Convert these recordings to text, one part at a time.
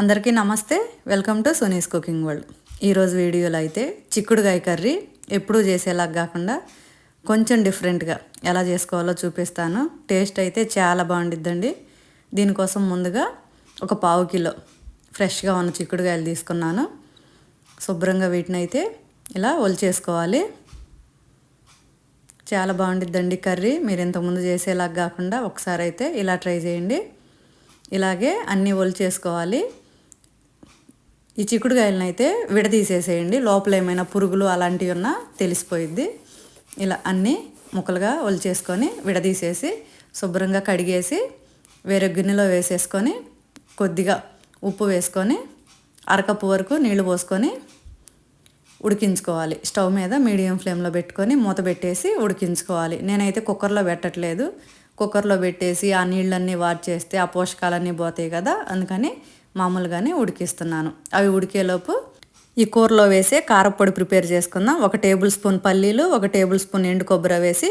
అందరికీ నమస్తే. Welcome to Sunis cooking world. ఈరోజు వీడియోలో అయితే చిక్కుడుగాయ కర్రీ ఎప్పుడూ చేసేలాగా కాకుండా కొంచెం డిఫరెంట్గా ఎలా చేసుకోవాలో చూపిస్తాను. టేస్ట్ అయితే చాలా బాగుండిద్దండి. దీనికోసం ముందుగా ఒక పావు కిలో ఫ్రెష్గా ఉన్న చిక్కుడుగాయలు తీసుకున్నాను. శుభ్రంగా వీటిని అయితే ఇలా ఒలిచేసుకోవాలి. చాలా బాగుండిద్దండి కర్రీ. మీరు ఇంతకుముందు చేసేలాగా కాకుండా ఒకసారి అయితే ఇలా ట్రై చేయండి. ఇలాగే అన్నీ ఒలిచేసుకోవాలి. ఈ చిక్కుడుకాయలను అయితే విడదీసేసేయండి. లోపల ఏమైనా పురుగులు అలాంటివి ఉన్నా తెలిసిపోయిద్ది. ఇలా అన్నీ ముక్కలుగా ఒలిచేసుకొని విడదీసేసి శుభ్రంగా కడిగేసి వేరే గిన్నెలో వేసేసుకొని కొద్దిగా ఉప్పు వేసుకొని అరకప్పు వరకు నీళ్ళు పోసుకొని ఉడికించుకోవాలి. స్టవ్ మీద మీడియం ఫ్లేమ్లో పెట్టుకొని మూత పెట్టేసి ఉడికించుకోవాలి. నేనైతే కుక్కర్లో పెట్టట్లేదు. కుక్కర్లో పెట్టేసి ఆ నీళ్ళన్నీ వాడ్ చేస్తే ఆ పోషకాలన్నీ పోతాయి కదా. అందుకని మామూలుగానే ఉడికిస్తున్నాను. అవి ఉడికేలోపు ఈ కూరలో వేసే కారపొడి ప్రిపేర్ చేసుకుందాం. ఒక టేబుల్ స్పూన్ పల్లీలు ఒక టేబుల్ స్పూన్ ఎండు కొబ్బరి వేసి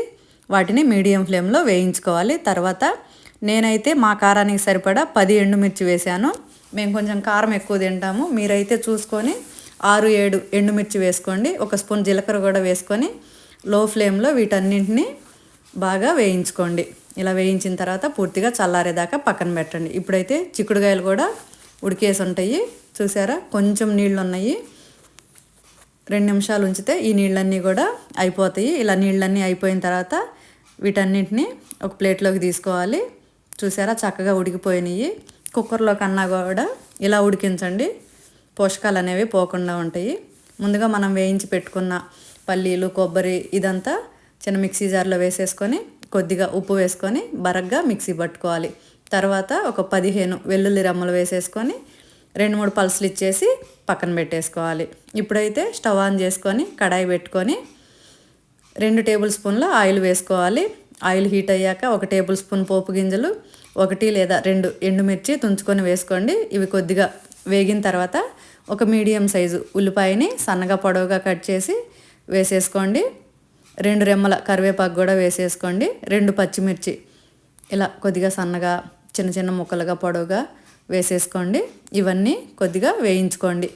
వాటిని మీడియం ఫ్లేమ్లో వేయించుకోవాలి. తర్వాత నేనైతే మా కారానికి సరిపడా పది ఎండుమిర్చి వేశాను మేము కొంచెం కారం ఎక్కువ తింటాము. మీరైతే చూసుకొని ఆరు ఏడు ఎండుమిర్చి వేసుకోండి. ఒక స్పూన్ జీలకర్ర కూడా వేసుకొని లో ఫ్లేమ్లో వీటన్నింటినీ బాగా వేయించుకోండి. ఇలా వేయించిన తర్వాత పూర్తిగా చల్లారేదాకా పక్కన పెట్టండి. ఇప్పుడైతే చిక్కుడుకాయలు కూడా ఉడికేసి ఉంటాయి చూసారా? కొంచెం నీళ్ళు ఉన్నాయి రెండు నిమిషాలు ఉంచితే ఈ నీళ్ళన్నీ కూడా అయిపోతాయి. ఇలా నీళ్ళన్నీ అయిపోయిన తర్వాత వీటన్నిటిని ఒక ప్లేట్లోకి తీసుకోవాలి. చూసారా? చక్కగా ఉడికిపోయినాయి. కుక్కర్లో కన్నా కూడా ఇలా ఉడికించండి. పోషకాలు అనేవి పోకుండా ఉంటాయి. ముందుగా మనం వేయించి పెట్టుకున్న పల్లీలు కొబ్బరి ఇదంతా చిన్న మిక్సీ జార్లో వేసేసుకొని కొద్దిగా ఉప్పు వేసుకొని బరగ్గా మిక్సీ పట్టుకోవాలి. తర్వాత ఒక పదిహేను వెల్లుల్లి రమ్మలు వేసేసుకొని రెండు మూడు పల్సులు ఇచ్చేసి పక్కన పెట్టేసుకోవాలి. ఇప్పుడైతే స్టవ్ ఆన్ చేసుకొని కడాయి పెట్టుకొని రెండు టేబుల్ స్పూన్ల ఆయిల్ వేసుకోవాలి. ఆయిల్ హీట్ అయ్యాక ఒక టేబుల్ స్పూన్ పోపు గింజలు ఒకటి లేదా రెండు ఎండుమిర్చి తుంచుకొని వేసుకోండి. ఇవి కొద్దిగా వేగిన తర్వాత ఒక మీడియం సైజు ఉల్లిపాయని సన్నగా పొడవుగా కట్ చేసి వేసేసుకోండి. రెండు రెమ్మల కరివేపాకు కూడా వేసేసుకోండి. రెండు పచ్చిమిర్చి ఇలా కొద్దిగా సన్నగా చిన్న చిన్న ముక్కలుగా పొడవుగా వేసేసుకోండి. ఇవన్నీ కొద్దిగా వేయించుకోండి.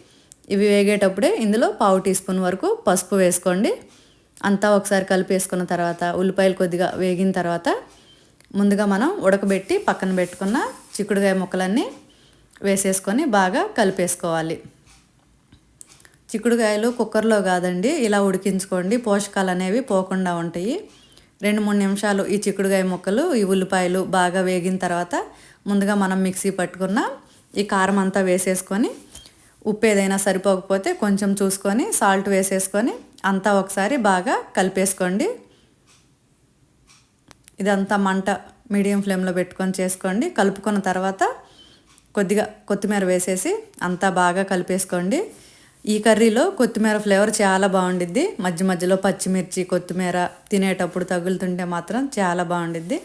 ఇవి వేగేటప్పుడే ఇందులో పావు టీ స్పూన్ వరకు పసుపు వేసుకోండి. అంతా ఒకసారి కలిపేసుకున్న తర్వాత ఉల్లిపాయలు కొద్దిగా వేగిన తర్వాత ముందుగా మనం ఉడకబెట్టి పక్కన పెట్టుకున్న చిక్కుడుకాయ ముక్కలన్నీ వేసేసుకొని బాగా కలిపేసుకోవాలి. చిక్కుడుకాయలు కుక్కర్లో కాదండి ఇలా ఉడికించుకోండి. పోషకాలు అనేవి పోకుండా ఉంటాయి. రెండు మూడు నిమిషాలు ఈ చిక్కుడుకాయ ముక్కలు ఈ ఉల్లిపాయలు బాగా వేగిన తర్వాత ముందుగా మనం మిక్సీ పట్టుకున్న ఈ కారం అంతా వేసేసుకొని ఉప్పు ఏదైనా సరిపోకపోతే కొంచెం చూసుకొని సాల్ట్ వేసేసుకొని అంతా ఒకసారి బాగా కలిపేసుకోండి. ఇదంతా మంట మీడియం ఫ్లేమ్లో పెట్టుకొని చేసుకోండి. కలుపుకున్న తర్వాత కొద్దిగా కొత్తిమీర వేసేసి అంతా బాగా కలిపేసుకోండి. ఈ కర్రీలో కొత్తిమీర ఫ్లేవర్ చాలా బాగుండిద్ది. మధ్య మధ్యలో పచ్చిమిర్చి కొత్తిమీర తినేటప్పుడు తగులుతుంటే మాత్రం చాలా బాగుండిద్ది.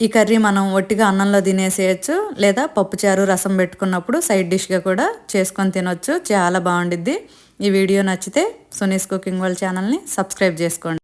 ఈ కర్రీ మనం ఒట్టిగా అన్నంలో తినేసేయచ్చు లేదా పప్పుచారు రసం పెట్టుకున్నప్పుడు సైడ్ డిష్గా కూడా చేసుకొని తినొచ్చు. చాలా బాగుండిద్ది. ఈ వీడియో నచ్చితే సునీస్ కుకింగ్ వాళ్ళ ఛానల్ని సబ్స్క్రైబ్ చేసుకోండి.